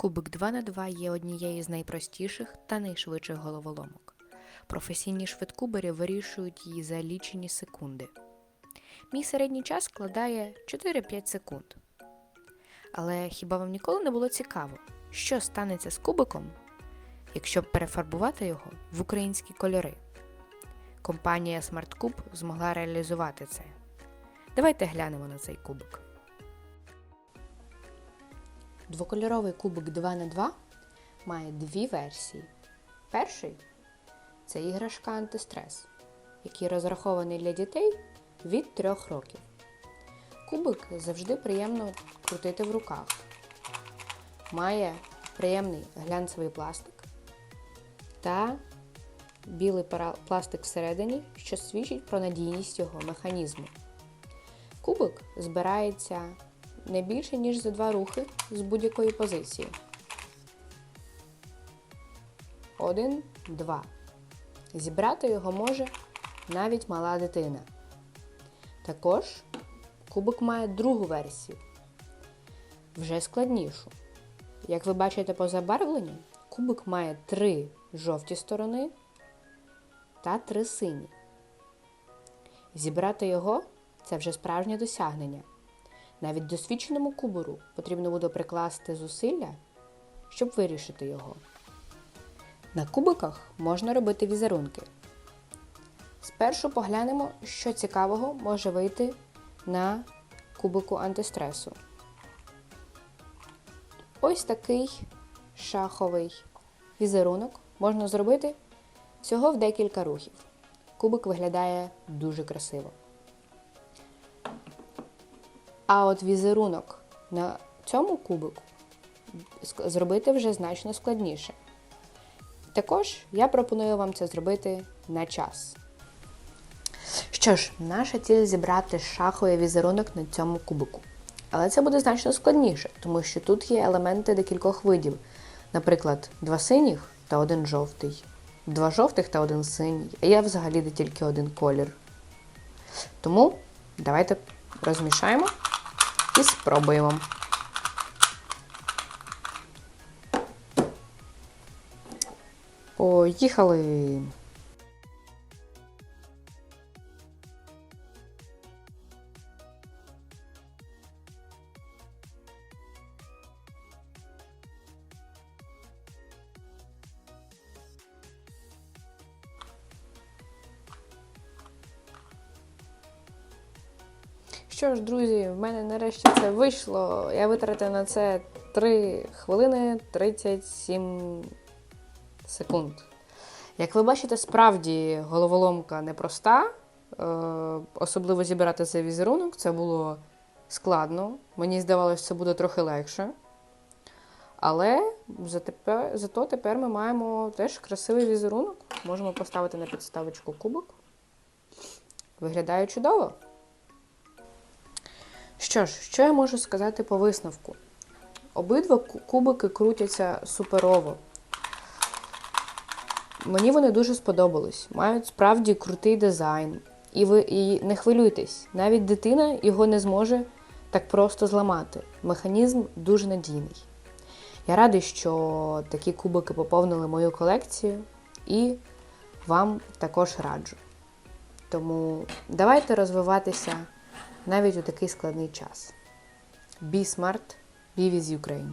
Кубик 2 на 2 є однією з найпростіших та найшвидших головоломок. Професійні швидкубери вирішують її за лічені секунди. Мій середній час складає 4-5 секунд. Але хіба вам ніколи не було цікаво, що станеться з кубиком, якщо перефарбувати його в українські кольори? Компанія SmartCube змогла реалізувати це. Давайте глянемо на цей кубик. Двокольоровий кубик 2х2 має дві версії. Перший це іграшка антистрес, який розрахований для дітей від 3 років. Кубик завжди приємно крутити в руках. Має приємний глянцевий пластик та білий пластик всередині, що свідчить про надійність його механізму. Кубик збирається не більше, ніж за два рухи з будь-якої позиції. Один, два. Зібрати його може навіть мала дитина. Також кубик має другу версію, вже складнішу. Як ви бачите по забарвленню, кубик має три жовті сторони та три сині. Зібрати його це вже справжнє досягнення. Навіть досвідченому кубору потрібно буде прикласти зусилля, щоб вирішити його. На кубиках можна робити візерунки. Спершу поглянемо, що цікавого може вийти на кубику антистресу. Ось такий шаховий візерунок можна зробити всього в декілька рухів. Кубик виглядає дуже красиво. А от візерунок на цьому кубику зробити вже значно складніше. Також я пропоную вам це зробити на час. Що ж, наша ціль зібрати шаховий візерунок на цьому кубику. Але це буде значно складніше, тому що тут є елементи декількох видів. Наприклад, два синіх та один жовтий, два жовтих та один синій, а я взагалі де тільки один колір. Тому давайте розмішаємо і спробуємо. Поїхали! Що ж, друзі, в мене нарешті це вийшло. Я витратив на це 3 хвилини 37 секунд. Як ви бачите, справді головоломка непроста. Е, особливо зібрати цей візерунок. Це було складно. Мені здавалося, це буде трохи легше. Але зато тепер ми маємо теж красивий візерунок. Можемо поставити на підставочку кубок. Виглядає чудово. Що ж, що я можу сказати по висновку? Обидва кубики крутяться суперово. Мені вони дуже сподобались. Мають справді крутий дизайн. І ви і не хвилюйтесь, навіть дитина його не зможе так просто зламати. Механізм дуже надійний. Я радий, що такі кубики поповнили мою колекцію і вам також раджу. Тому давайте розвиватися навіть у такий складний час. Be smart, be with Ukraine.